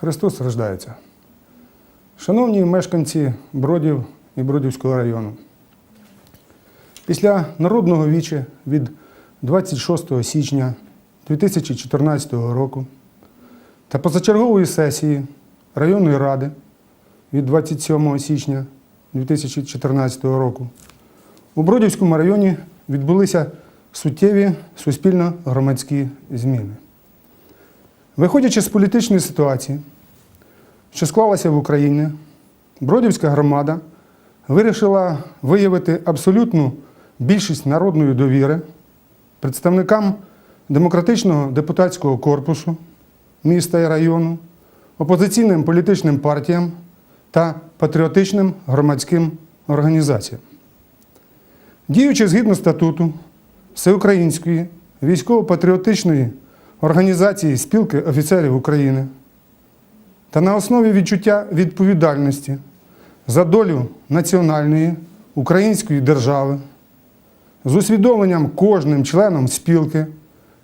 Христос рождається. Шановні мешканці Бродів і Бродівського району, після народного віче від 26 січня 2014 року та позачергової сесії районної ради від 27 січня 2014 року у Бродівському районі відбулися суттєві суспільно-громадські зміни. Виходячи з політичної ситуації, що склалася в Україні, Бродівська громада вирішила виявити абсолютну більшість народної довіри представникам демократичного депутатського корпусу міста і району, опозиційним політичним партіям та патріотичним громадським організаціям. Діючи згідно статуту Всеукраїнської військово-патріотичної організації спілки офіцерів України та на основі відчуття відповідальності за долю національної української держави, з усвідомленням кожним членом спілки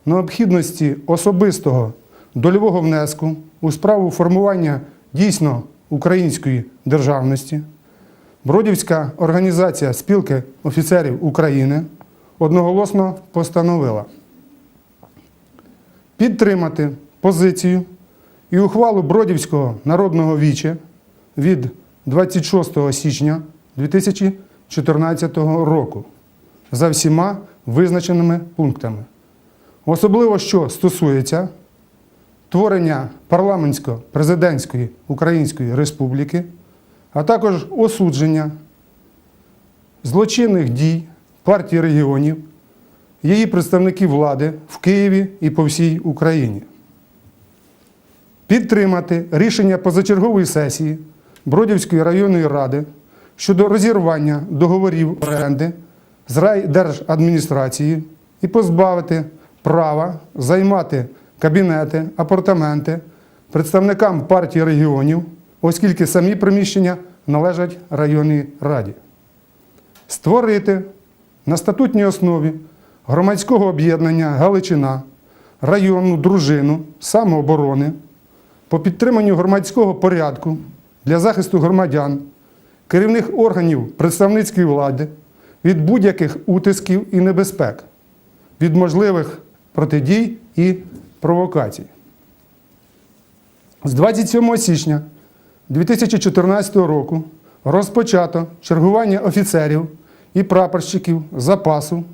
необхідності особистого дольового внеску у справу формування дійсно української державності, Бродівська організація спілки офіцерів України одноголосно постановила підтримати позицію і ухвалу Бродівського народного віче від 26 січня 2014 року за всіма визначеними пунктами. Особливо що стосується творення парламентсько-президентської Української Республіки, а також осудження злочинних дій партії регіонів, її представників влади в Києві і по всій Україні. Підтримати рішення позачергової сесії Бродівської районної ради щодо розірвання договорів оренди з райдержадміністрації і позбавити права займати кабінети, апартаменти представникам партії регіонів, оскільки самі приміщення належать районній раді. Створити на статутній основі громадського об'єднання Галичина районну дружину самооборони по підтриманню громадського порядку для захисту громадян, керівних органів представницької влади від будь-яких утисків і небезпек, від можливих протидій і провокацій. З 27 січня 2014 року розпочато чергування офіцерів і прапорщиків запасу,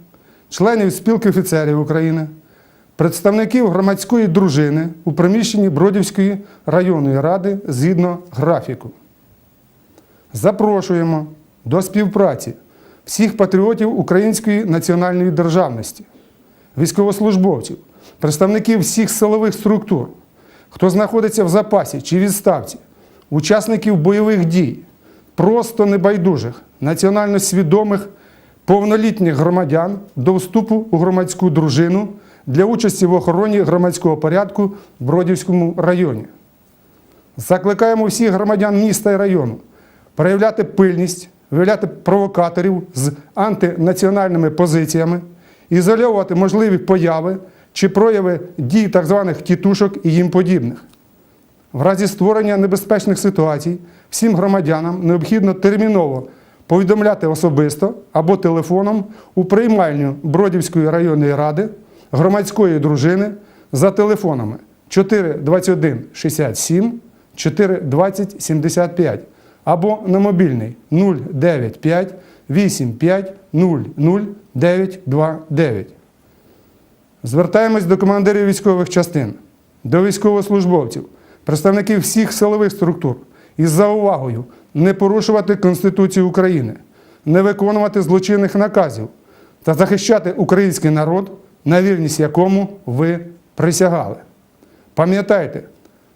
членів спілки офіцерів України, представників громадської дружини у приміщенні Бродівської районної ради згідно графіку. Запрошуємо до співпраці всіх патріотів української національної державності, військовослужбовців, представників всіх силових структур, хто знаходиться в запасі чи відставці, учасників бойових дій, просто небайдужих, національно свідомих, повнолітніх громадян до вступу у громадську дружину для участі в охороні громадського порядку в Бродівському районі. Закликаємо всіх громадян міста і району проявляти пильність, виявляти провокаторів з антинаціональними позиціями, ізольовувати можливі появи чи прояви дій так званих тітушок і їм подібних. В разі створення небезпечних ситуацій всім громадянам необхідно терміново повідомляти особисто або телефоном у приймальню Бродівської районної ради громадської дружини за телефонами 421 67 420 75 або на мобільний 095 85 00 929. Звертаємось до командирів військових частин, до військовослужбовців, представників всіх силових структур із заувагою не порушувати Конституцію України, не виконувати злочинних наказів та захищати український народ, на вірність якому ви присягали. Пам'ятайте,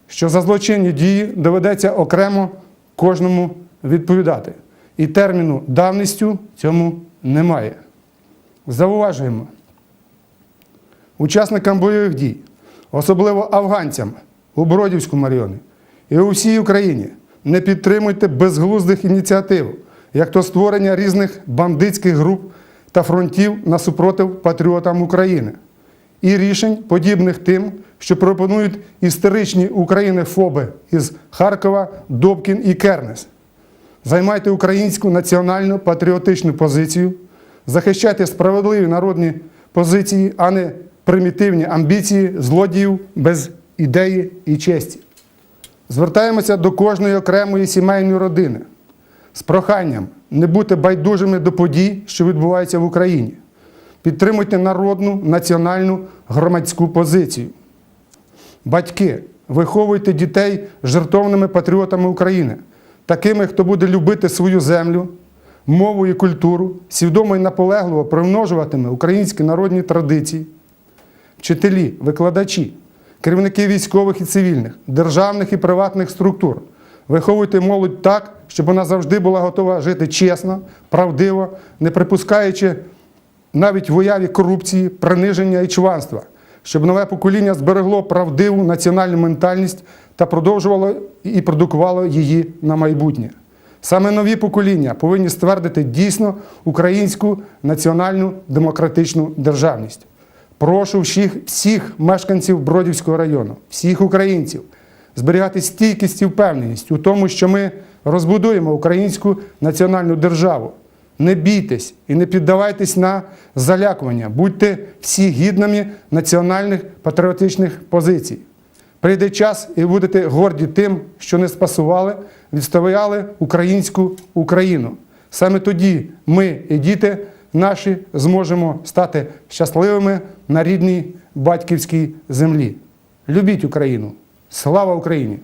що за злочинні дії доведеться окремо кожному відповідати. І терміну давністю цьому немає. Зауважуємо учасникам бойових дій, особливо афганцям у Бродівському районі і у всій Україні, не підтримуйте безглуздих ініціатив, як то створення різних бандитських груп та фронтів на супротив патріотам України. і рішень, подібних тим, що пропонують історичні України-фоби із Харкова, Добкін і Кернес. Займайте українську національну патріотичну позицію, захищайте справедливі народні позиції, а не примітивні амбіції злодіїв без ідеї і честі. Звертаємося до кожної окремої сімейної родини з проханням не бути байдужими до подій, що відбуваються в Україні. Підтримуйте народну, національну, громадську позицію. Батьки, виховуйте дітей жертовними патріотами України, такими, хто буде любити свою землю, мову і культуру, свідомо і наполегливо примножуватиме українські народні традиції. Вчителі, викладачі, керівники військових і цивільних, державних і приватних структур. Виховуйте молодь так, щоб вона завжди була готова жити чесно, правдиво, не припускаючи навіть в уяві корупції, приниження і чванства, щоб нове покоління зберегло правдиву національну ментальність та продовжувало і продукувало її на майбутнє. Саме нові покоління повинні ствердити дійсно українську національну демократичну державність. Прошу всіх, всіх мешканців Бродівського району, всіх українців зберігати стійкість і впевненість у тому, що ми розбудуємо українську національну державу. Не бійтесь і не піддавайтесь на залякування, будьте всі гідними національних патріотичних позицій. Прийде час і будете горді тим, що не спасували, відстояли українську Україну. Саме тоді ми і діти наші зможемо стати щасливими на рідній батьківській землі. Любіть Україну! Слава Україні!